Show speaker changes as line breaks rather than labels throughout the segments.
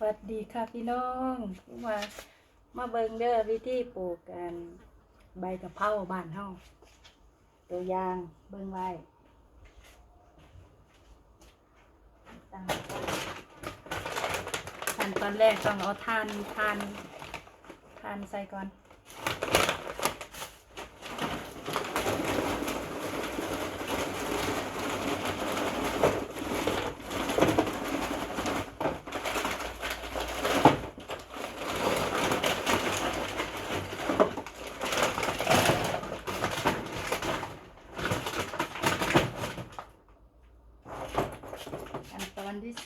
สวัสดีค่ะพี่น้องมามาเบิงเด้อวิธีปลูกกันใบกะเพราบ้านเฮาตัวอย่างเบิงไว้ขั้นตอนแรกต้องเอาทานทานทานใส่ก่อน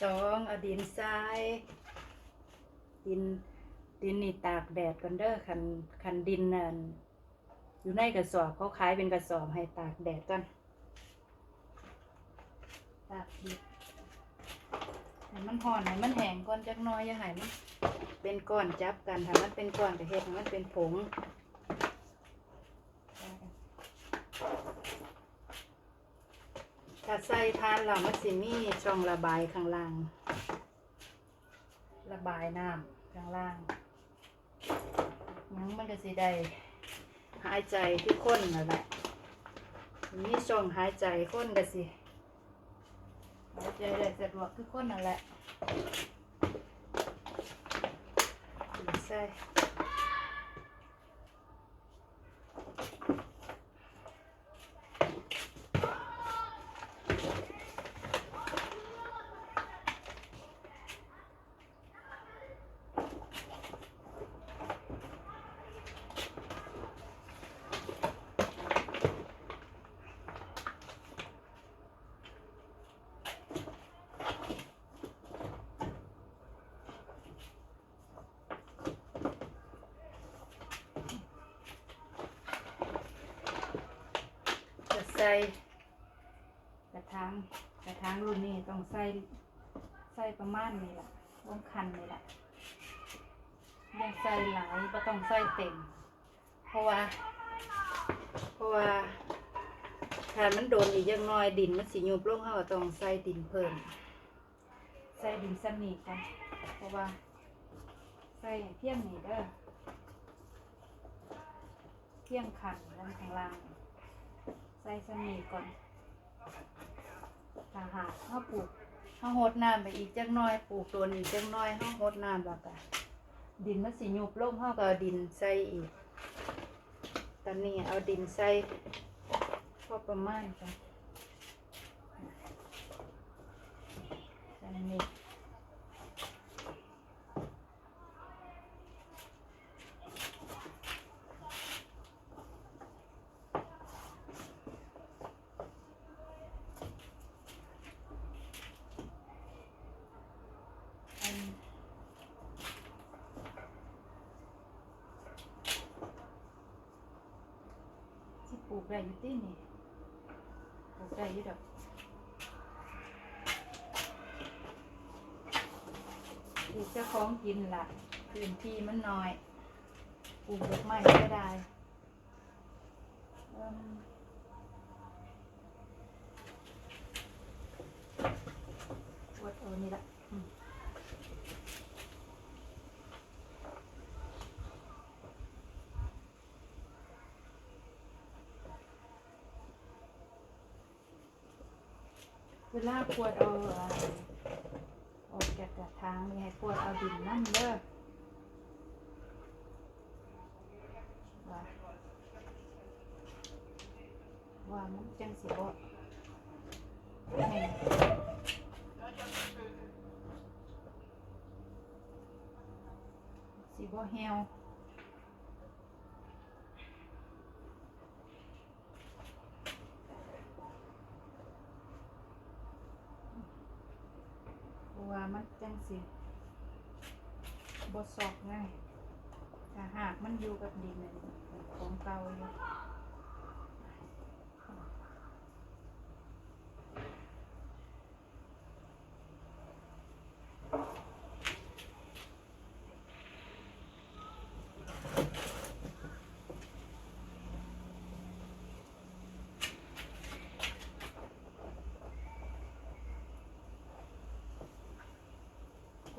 ต อนที่สองเอาดินทรายดินดินนี่ตากแดดก่อนเด้อคันคันดินนั่นอยู่ในกระสอบเขาขายเป็นกระสอบให้ตากแดดก่อนตากดินให้มันห่อนให้มันแห้งก่อนจักน้อยอย่าให้มันเป็นก้อนจับกันถ้ามันเป็นก้อนก็เฮ็ดให้มันเป็นผง ถ้า ใส่ทานเรามันสิมีช่องระบายข้างล่าง ระบายน้ำข้างล่างยังมันก็สิได้หายใจที่ค้นนั่นแหละมีช่องหายใจค้นก็สิหายใจได้สะดวกคือค้นนั่นแหละใส่ ใส่กระถางกระถางรุ่นนี้ต้องใส่ใส่ประมาณนี้แหละวงคันนี่แหละอยังใส่หลายก็ต้องใส่เต็ม เพราะว่า เพราะว่าถ้ามันโดนอีกยังน้อยดินมันสิยุบลงเขาก็ต้องใส่ดินเพิ่มใส่ดินสนิทกันเพราะว่าใส่เพียงนี้เด้อเพียงขันด้านข้างล่าง ใส่สนีก่อนถ้าหากเขาปลูกเขาหดน้ำไปอีกจักหน้อยปลูกตัวอีกจักหน้อยเขาหดน้ำแล้วก็ดินมันสิยุบลงเขาก็เอาดินใส่อีก ตอนนี้เอาดินใส่พอประมาณกันใส่นี่อันที่ปลูก ได้อยู่ที่นี่ปลูกได้อยู่ดอกปลูกเจ้าของกินละพื้นที่มันน้อยปลูกดอกไม้ก็ได้เอิ่มวัดเอานี่ละอืม เวลาขวดเอาออกจากกระถางนี่ให้ขวดเอาดินน้ำเด้อว่าว่ามันจังสิบ่แห้สิบ่แห้วเพราะ สิบดสอกง่ายถ้าหากมันอยู่กับดินเนี่ยของเก่าอยู่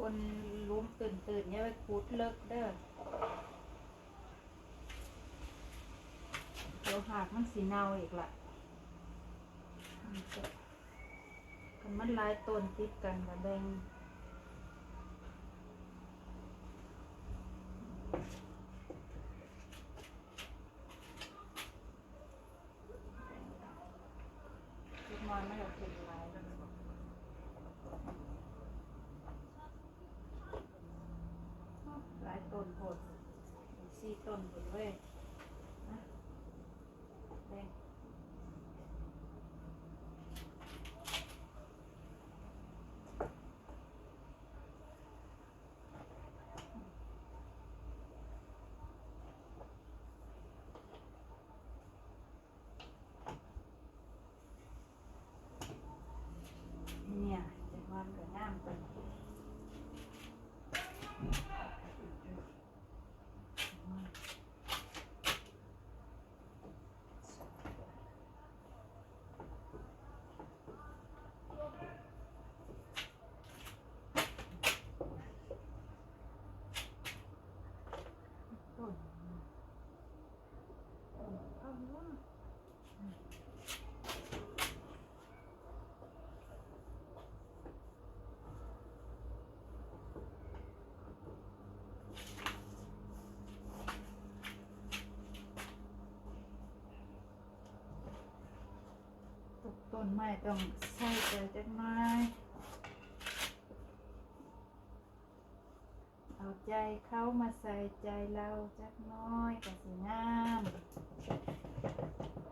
คนลุ้มตื่นตื่นเนี่ยไปคูดเลิกเด้อเดี๋ยวหากมันสีเนาอีกละมันจะกันมันลายต้นติดกันกับแดงทุกมอนไม่อยากเป็นไรหลายต้นโพด สี่ต้นหมดเลยนะแดง เนี่ยจะวางกับน้ำกันต้นเอาวะ ตกต้ นไม้ต้องใส่ใจจักหน่อยเอาใจเข้ามาใส่ใจเราจักน้อยก็สิงาม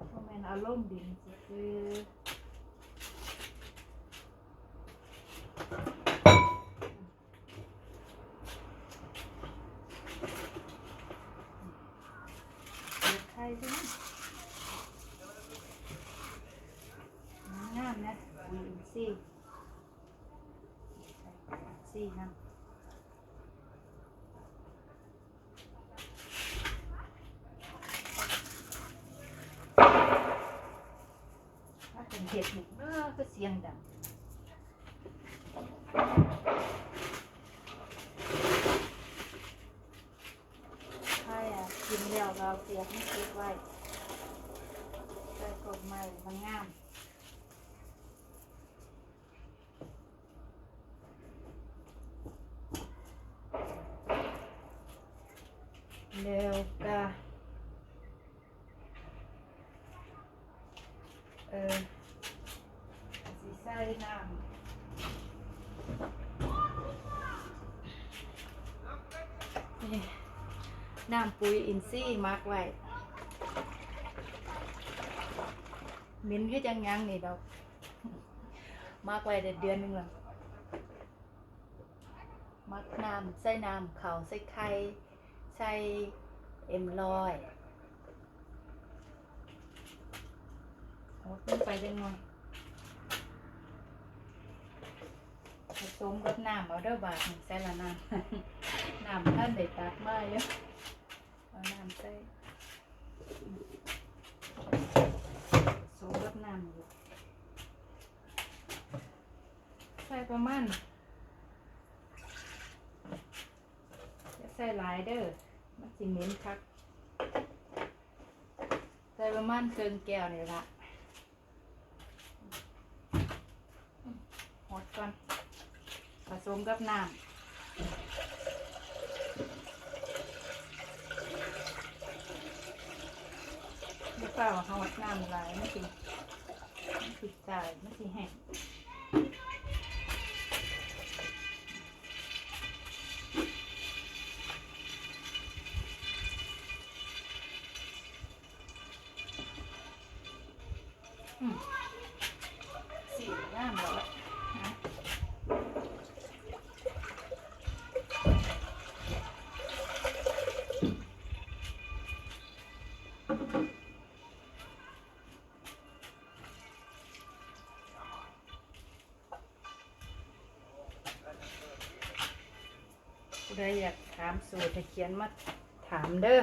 เพราะมันอารมณ์ดิคือๆเปิดไข่ด้วยนะงามนะปุ๋ยอินทรีย์ใส่นทรีย์นะถ้าเป็นเห็ดหนึ่งเออก็เสียงดังใช่อะกินแล้วเราเสียบไม่เก็บไว้ใส่กดใหม่มันงาม เร็วกะเออสีใส่น้ำนี่น้ำปุ๋ยอินทรีย์มักไว้เหมินคือจังยังนี่ดอกมักไว้ได้เดือนหนึงและมักน้ำใส่น้ำเขาใส่ไข่ ใส่เอ็มลอยโอ้ขึ้นไปจังหน่อยผสมกับน้ำเอาเด้อบาทใส่ละน้ำน้ำท่านได้ตักมาเยอะเอาน้ำใส่ผสมกับน้ำใส่ประมาณใส่หลายเด้อ มันสิเหม็นคักใส่ประมาณเกินแก้วนี่ละหดก่อน ผสมกับน้ำไม่เปล่าเขาหดน้ำหลายไม่สิไม่สิจ่ายไม่สิแห้ง น้ำแล้วผู้ใดอยากถามสูตรให้เขียนมาถามเด้อ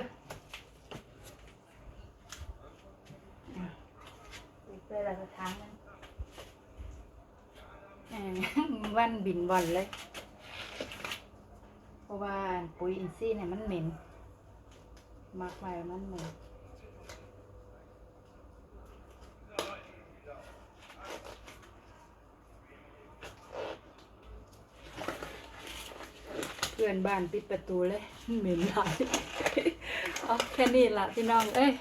อะอีกเวลาจะถามมันแหม วันบินวันเลย เพราะว่าปุ๋ยอินทรีย์เนี่ยมันเหม็นมักไว้มันเหม็นเพื่อนบ้านปิดประตูเลยเหม็นหลาย เอาแค่นี้ละพี่น้อง เอ้ย